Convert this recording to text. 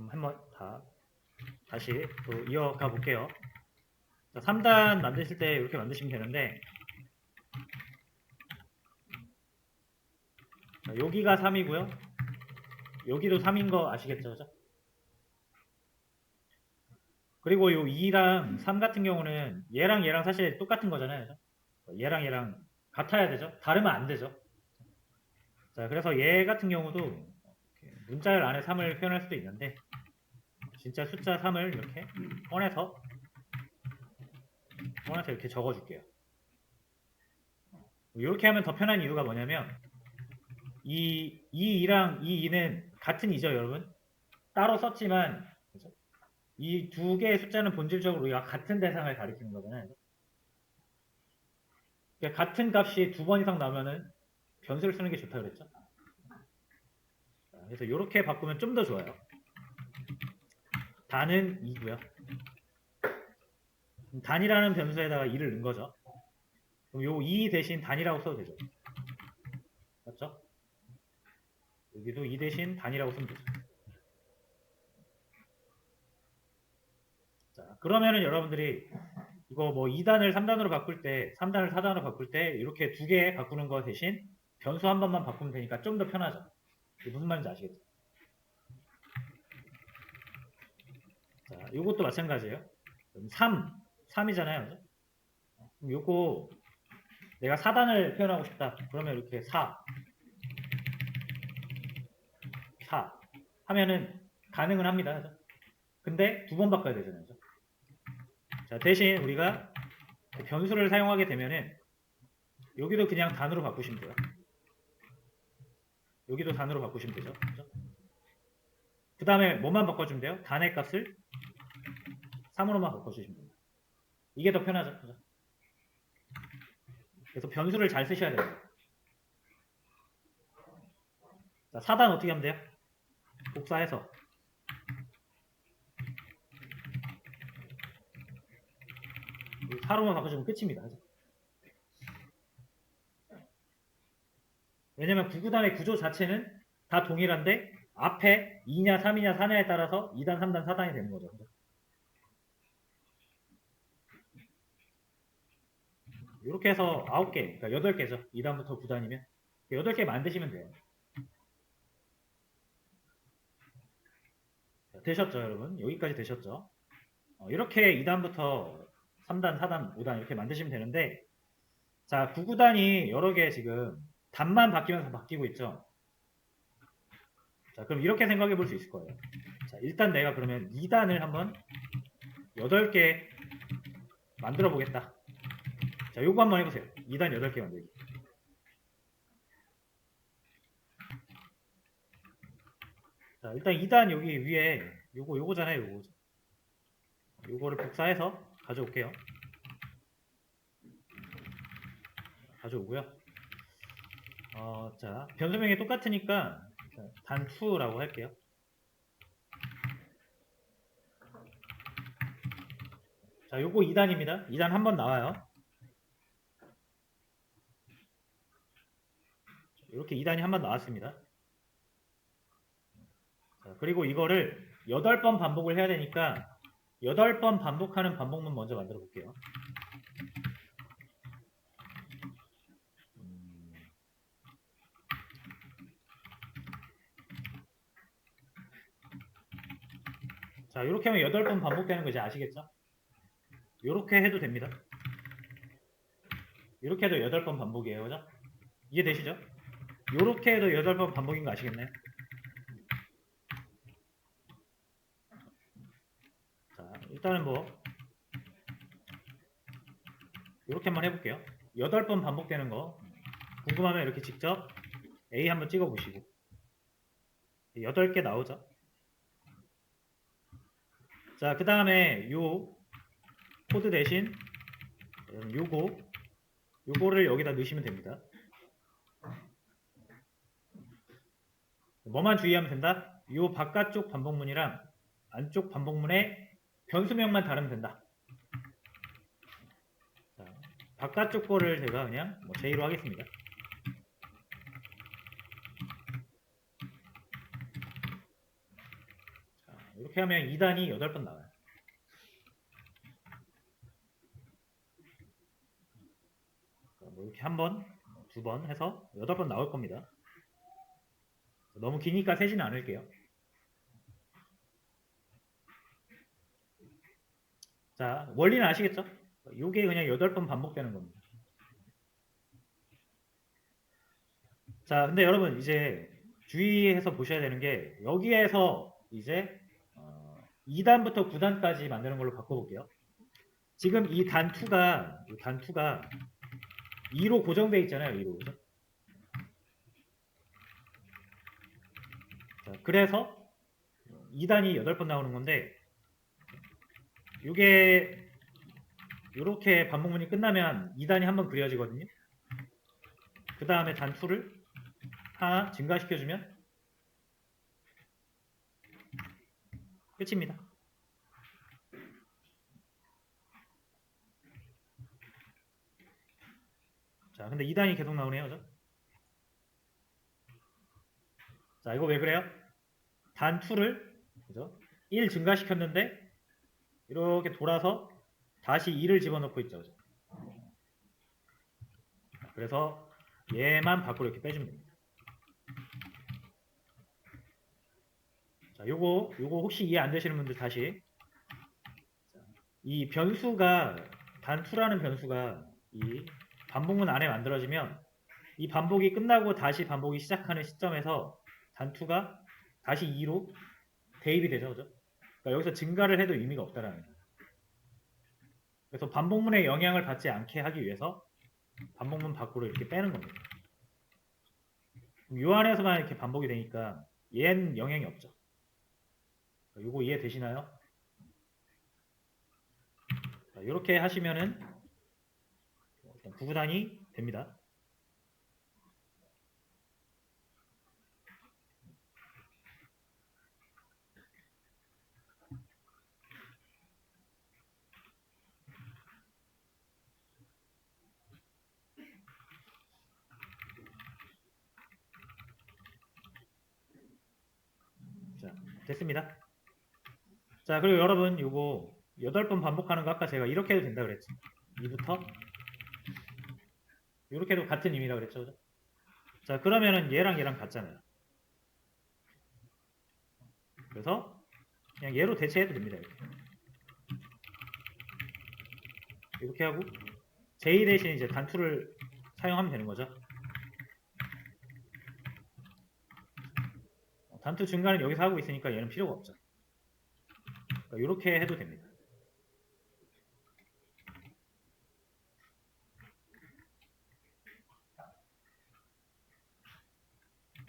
그럼 한번 다 다시 또 이어가 볼게요. 자, 3단 만드실 때 이렇게 만드시면 되는데 자, 여기가 3이고요. 여기도 3인 거 아시겠죠? 그죠? 그리고 요 2랑 3 같은 경우는 얘랑 얘랑 사실 똑같은 거잖아요. 그죠? 얘랑 얘랑 같아야 되죠. 다르면 안 되죠. 자, 그래서 얘 같은 경우도 문자열 안에 3을 표현할 수도 있는데 진짜 숫자 3을 이렇게 꺼내서 꺼내서 이렇게 적어줄게요. 이렇게 하면 더 편한 이유가 뭐냐면 이, 이 2랑 이 2는 같은 2죠, 여러분? 따로 썼지만 그죠? 이두 개의 숫자는 본질적으로 우리가 같은 대상을 가리키는 거잖아요. 그러니까 같은 값이 두 번 이상 나오면은 변수를 쓰는 게 좋다 그랬죠. 자, 그래서 이렇게 바꾸면 좀 더 좋아요. 단은 2고요. 단이라는 변수에다가 2를 넣은 거죠. 그럼 요 2 대신 단이라고 써도 되죠. 맞죠? 여기도 2 대신 단이라고 쓰면 되죠. 자, 그러면은 여러분들이 이거 뭐 2단을 3단으로 바꿀 때, 3단을 4단으로 바꿀 때 이렇게 두 개 바꾸는 거 대신 변수 한 번만 바꾸면 되니까 좀 더 편하죠. 무슨 말인지 아시겠죠? 자, 요것도 마찬가지예요. 그럼 3, 3이잖아요. 그죠? 그럼 요거 내가 4단을 표현하고 싶다. 그러면 이렇게 4, 4 하면은 가능은 합니다. 근데 두 번 바꿔야 되잖아요. 자, 대신 우리가 그 변수를 사용하게 되면은 여기도 그냥 단으로 바꾸시면 돼요. 여기도 단으로 바꾸시면 되죠. 그 다음에 뭐만 바꿔주면 돼요? 단의 값을 3으로만 바꿔주시면 됩니다. 이게 더 편하죠. 그래서 변수를 잘 쓰셔야 돼요. 자, 4단 어떻게 하면 돼요? 복사해서 4로만 바꿔주면 끝입니다. 그죠? 왜냐면 구구단의 구조 자체는 다 동일한데 앞에 2냐 3이냐 4냐에 따라서 2단, 3단, 4단이 되는 거죠. 이렇게 해서 9개, 그러니까 8개죠. 2단부터 9단이면 8개 만드시면 돼요. 자, 되셨죠, 여러분? 여기까지 되셨죠? 어, 이렇게 2단부터 3단, 4단, 5단 이렇게 만드시면 되는데 자, 9, 9단이 여러 개 지금 단만 바뀌면서 바뀌고 있죠. 자, 그럼 이렇게 생각해 볼 수 있을 거예요. 자, 일단 내가 그러면 2단을 한번 8개 만들어 보겠다. 자, 요거 한번 해보세요. 2단 8개 만들기. 자, 일단 2단 여기 위에 요거, 요거잖아요, 요거. 요거를 복사해서 가져올게요. 가져오고요. 어, 자, 변수명이 똑같으니까 자, 단2라고 할게요. 자, 요거 2단입니다. 2단 한 번 나와요. 이렇게 2단이 한 번 나왔습니다. 자, 그리고 이거를 8번 반복을 해야 되니까 8번 반복하는 반복문 먼저 만들어 볼게요. 자, 이렇게 하면 8번 반복되는 거 이제 아시겠죠? 이렇게 해도 됩니다. 이렇게 해도 8번 반복이에요. 그죠? 이해되시죠? 이렇게 해도 8번 반복인 거 아시겠나요? 자, 일단은 뭐 이렇게 한번 해볼게요. 8번 반복되는 거 궁금하면 이렇게 직접 A 한번 찍어 보시고 8개 나오죠. 자, 그 다음에 요 코드 대신 요거 요거를 여기다 넣으시면 됩니다. 뭐만 주의하면 된다? 요 바깥쪽 반복문이랑 안쪽 반복문의 변수명만 다르면 된다. 자, 바깥쪽 거를 제가 그냥 뭐 J로 하겠습니다. 자, 이렇게 하면 2단이 8번 나와요. 뭐 이렇게 한 번, 두 번 해서 8번 나올 겁니다. 너무 기니까 세지는 않을게요. 자, 원리는 아시겠죠? 요게 그냥 8번 반복되는 겁니다. 자, 근데 여러분 이제 주의해서 보셔야 되는 게 여기에서 이제 어, 2단부터 9단까지 만드는 걸로 바꿔볼게요. 지금 이 단2가 이 단2가 2로 고정되어 있잖아요. 2로. 그죠? 자, 그래서 2단이 8번 나오는 건데 이게 이렇게 반복문이 끝나면 2단이 한번 그려지거든요. 그 다음에 단2를 하나 증가시켜주면 끝입니다. 자, 근데 2단이 계속 나오네요. 그죠? 자, 이거 왜 그래요? 단 2를 그죠? 1 증가시켰는데 이렇게 돌아서 다시 2를 집어넣고 있죠. 그죠? 그래서 얘만 밖으로 이렇게 빼주면 됩니다. 자, 요거 요거 혹시 이해 안 되시는 분들 다시 자, 이 변수가 단투라는 변수가 이 반복문 안에 만들어지면 이 반복이 끝나고 다시 반복이 시작하는 시점에서 단투가 다시 2로 대입이 되죠. 그죠? 그러니까 여기서 증가를 해도 의미가 없다라는 거예요. 그래서 반복문에 영향을 받지 않게 하기 위해서 반복문 밖으로 이렇게 빼는 겁니다. 요 안에서만 이렇게 반복이 되니까 얘는 영향이 없죠. 요거 이해되시나요? 자, 이렇게 하시면은 구구단이 됩니다. 자, 됐습니다. 자, 그리고 여러분 요거 8번 반복하는 거 아까 제가 이렇게 해도 된다 그랬죠. 2부터 이렇게 해도 같은 의미라 그랬죠. 자, 그러면은 얘랑 얘랑 같잖아요. 그래서 그냥 얘로 대체해도 됩니다. 이렇게. 이렇게 하고 j 대신 이제 단투를 사용하면 되는 거죠. 단투 증가는 여기서 하고 있으니까 얘는 필요가 없죠. 이렇게 해도 됩니다.